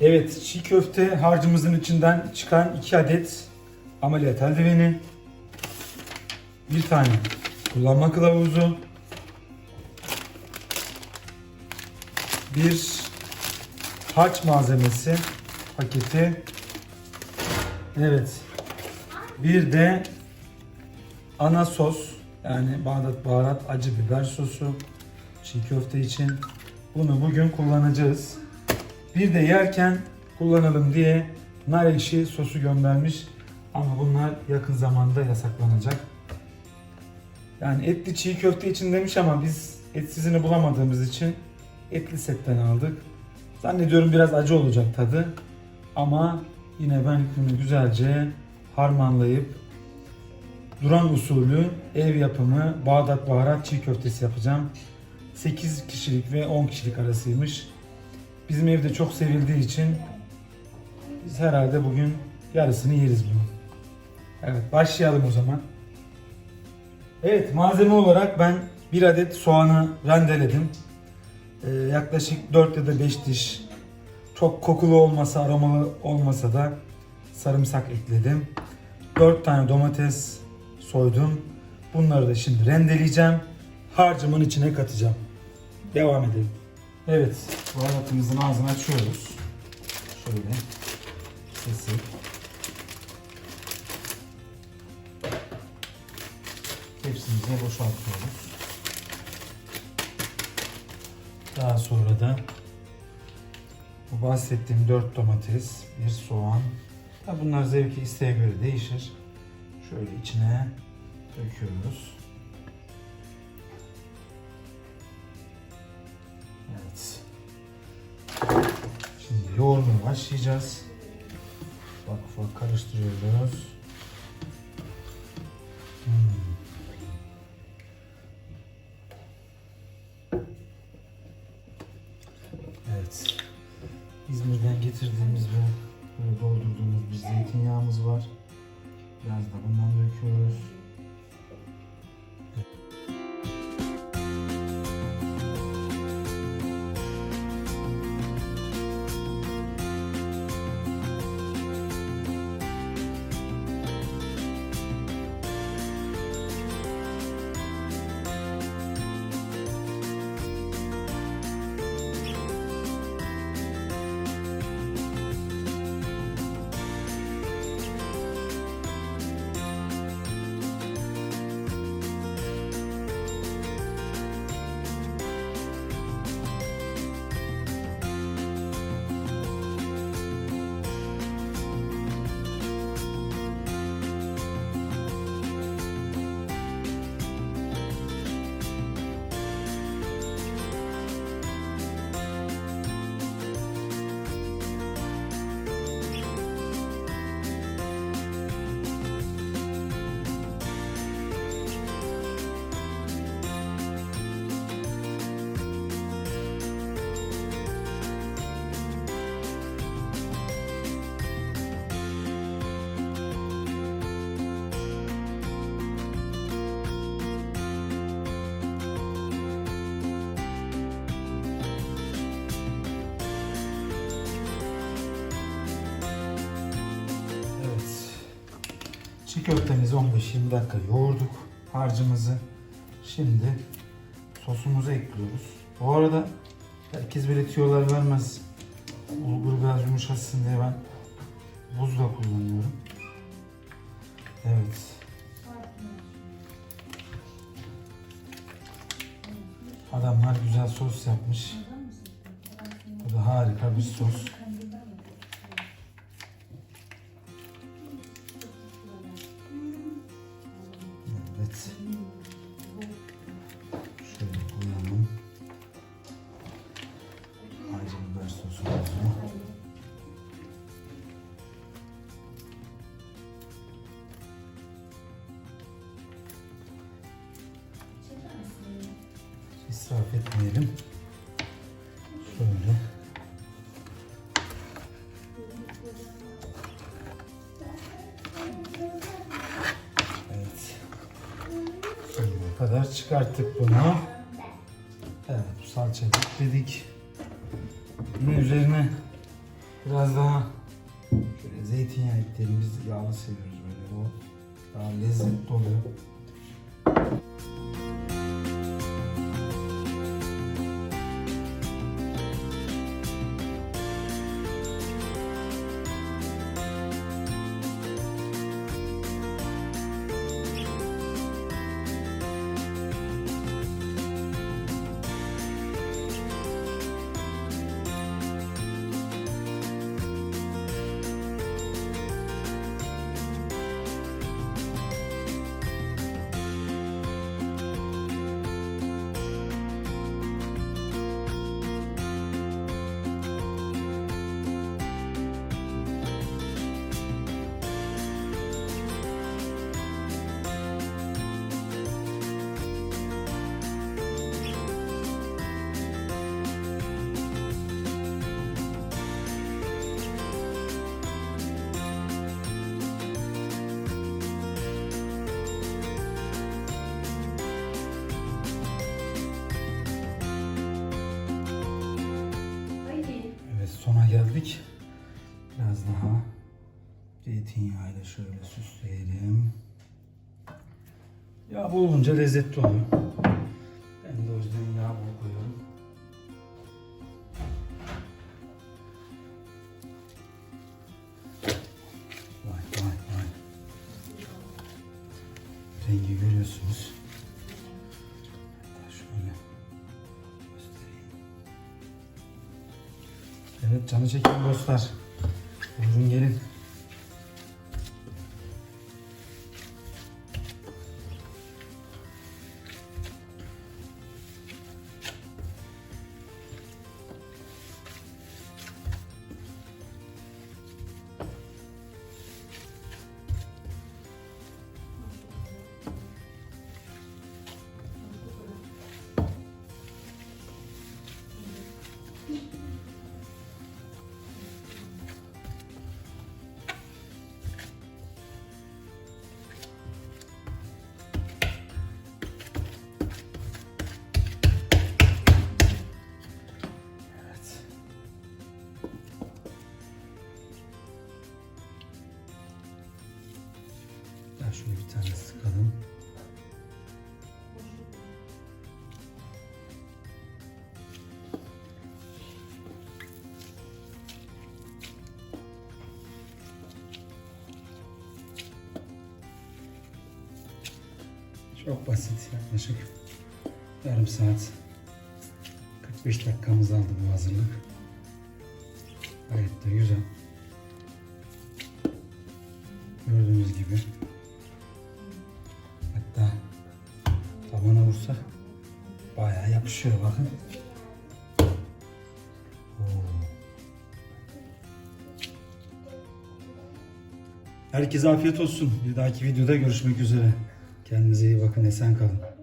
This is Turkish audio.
Evet, çiğ köfte harcımızın içinden çıkan 2 adet ameliyat eldiveni, bir tane kullanma kılavuzu, bir harç malzemesi paketi, evet, bir de ana sos yani Bağdat baharat acı biber sosu çiğ köfte için. Bunu bugün kullanacağız. Bir de yerken kullanalım diye nar ekşi sosu göndermiş. Ama bunlar yakın zamanda yasaklanacak. Yani etli çiğ köfte için demiş ama biz etsizini bulamadığımız için etli setten aldık. Zannediyorum biraz acı olacak tadı. Ama yine ben bunu güzelce harmanlayıp Duran usulü ev yapımı Bağdat baharat çiğ köftesi yapacağım. 8 kişilik ve 10 kişilik arasıymış. Bizim evde çok sevildiği için biz herhalde bugün yarısını yeriz bunu. Evet başlayalım o zaman. Evet malzeme olarak ben bir adet soğanı rendeledim. Ee, yaklaşık 4 ya da 5 diş. Çok kokulu olmasa aromalı olmasa da sarımsak ekledim. 4 tane domates soydum. Bunları da şimdi rendeleyeceğim. Harcımın içine katacağım. Devam edelim. Evet, baharatımızın ağzını açıyoruz. Şöyle sesi. Hepsimize boşaltıyoruz. Daha sonra da bu bahsettiğim 4 domates, bir soğan. Tabi bunlar zevki isteğe göre değişir. Şöyle içine döküyoruz. Evet. Şimdi yoğurmaya başlayacağız. Bak bak karıştırıyoruz. Hmm. Evet. İzmir'den getirdiğimiz ve böyle doldurduğumuz bir zeytinyağımız var. Biraz da bundan döküyoruz. Çiğ köftemizi 15-20 dakika yoğurduk harcımızı. Şimdi sosumuzu ekliyoruz. Bu arada herkes böyle tüyolar vermez. Bulgur biraz yumuşasın diye ben buzla kullanıyorum. Evet. Adamlar güzel sos yapmış. Bu da harika bir sos. Biber sosumuzu. İsraf etmeyelim. Şöyle. Evet. Şimdiye kadar çıkarttık bunu. Evet, bu salçayı ekledik. Yine üzerine Biraz daha şöyle zeytinyağı ekleyelim. Biz yağlı seviyoruz böyle. O daha lezzetli oluyor. Zeytinyağıyla şöyle süsleyelim. Yağ bol olunca lezzetli oluyor. Ben de o yüzden yağ bol koyuyorum. Vay vay vay. Rengi görüyorsunuz. Evet canı çeken dostlar. Buyurun gelin. Çok basit yaklaşık yarım saat 45 dakikamız aldı bu hazırlık. Gayet de güzel. Gördüğünüz gibi. Hatta tabana vursak bayağı yapışıyor bakın. Herkese afiyet olsun. Bir dahaki videoda görüşmek üzere. Kendinize iyi bakın. Esen kalın.